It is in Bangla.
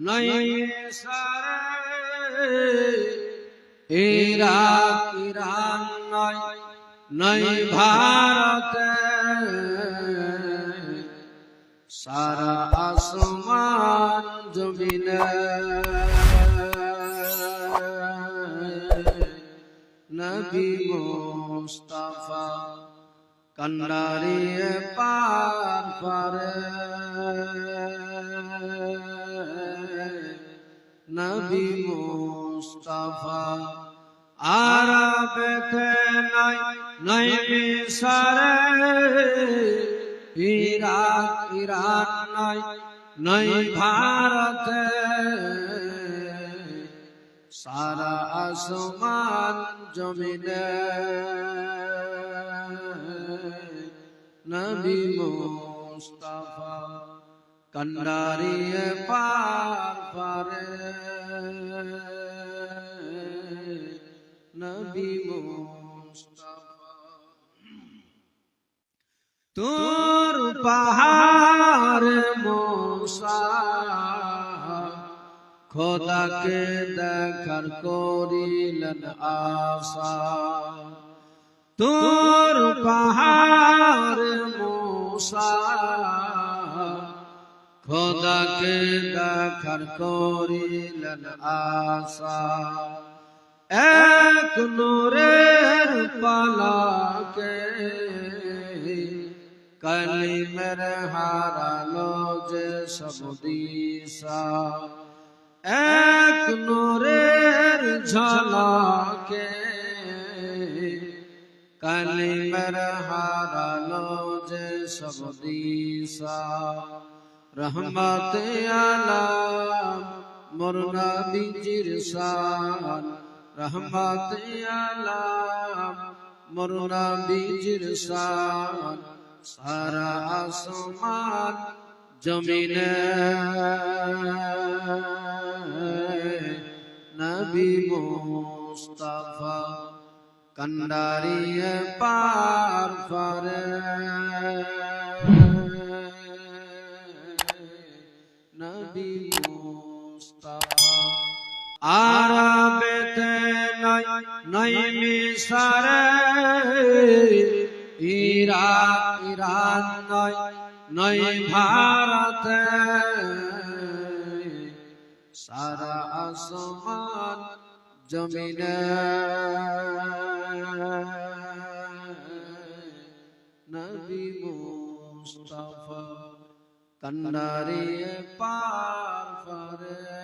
নাই সারে ইরাক ইরান নাই নাই ভারতে সারা আসমান জমিনে নবী মুস্তাফা কন্ডারিয়ে পার পারে নবী মুস্তাফা। আরবেতে নাই নাই মিশরে। ইরাক, ইরান নাই নাই ভারতে। সারা আসমান জমিনে। নবী মুস্তাফা। কন্ডারিয়ে পার নবী তোর পাহাড় মোসা খোদাকে দেখার করিলেন আশা তোর পাহাড় মোসা খোদাকে দেখার করিলেন আশা। এক নূরের পালাকে কলিমের হারালো যে সব দিশা। এক নূরের ঝলকে কলিমের হারালো যে সব দিশা। রহমত আলাম বিজির শান রহমত মরনা বিজির শান সারা আসমান জমিনে নবী মুস্তাফা, কন্ডারিয়ে পার পারে আরবেতে নাই নাই মিশরে। ইরাক ইরান নাই নাই ভারতে। সারা আসমান জমিনে। নবী মুস্তাফা কন্ডারিয়ে পার পারে